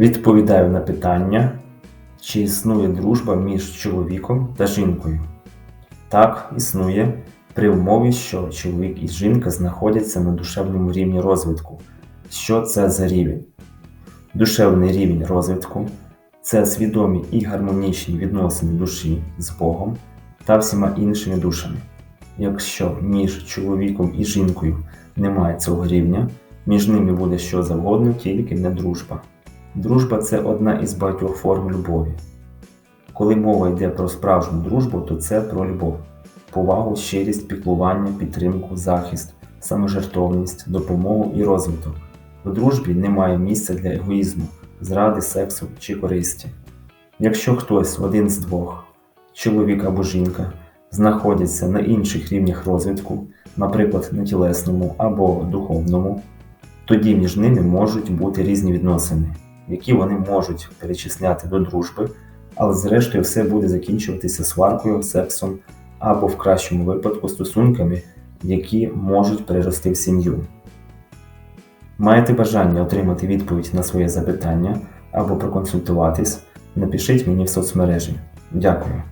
Відповідаю на питання, чи існує дружба між чоловіком та жінкою. Так, існує при умові, що чоловік і жінка знаходяться на душевному рівні розвитку. Що це за рівень? Душевний рівень розвитку це свідомі і гармонічні відносини душі з Богом та всіма іншими душами. Якщо між чоловіком і жінкою немає цього рівня, між ними буде що завгодно, тільки не дружба. Дружба це одна із багатьох форм любові. Коли мова йде про справжню дружбу, то це про любов, повагу, щирість, піклування, підтримку, захист, саможертовність, допомогу і розвиток. В дружбі немає місця для егоїзму, зради, сексу чи користі. Якщо хтось один з двох, чоловік або жінка, знаходяться на інших рівнях розвитку, наприклад, на тілесному або духовному, тоді між ними можуть бути різні відносини, які вони можуть перечисляти до дружби, але зрештою все буде закінчуватися сваркою, сексом або в кращому випадку стосунками, які можуть перерости в сім'ю. Маєте бажання отримати відповідь на своє запитання або проконсультуватись, напишіть мені в соцмережі. Дякую.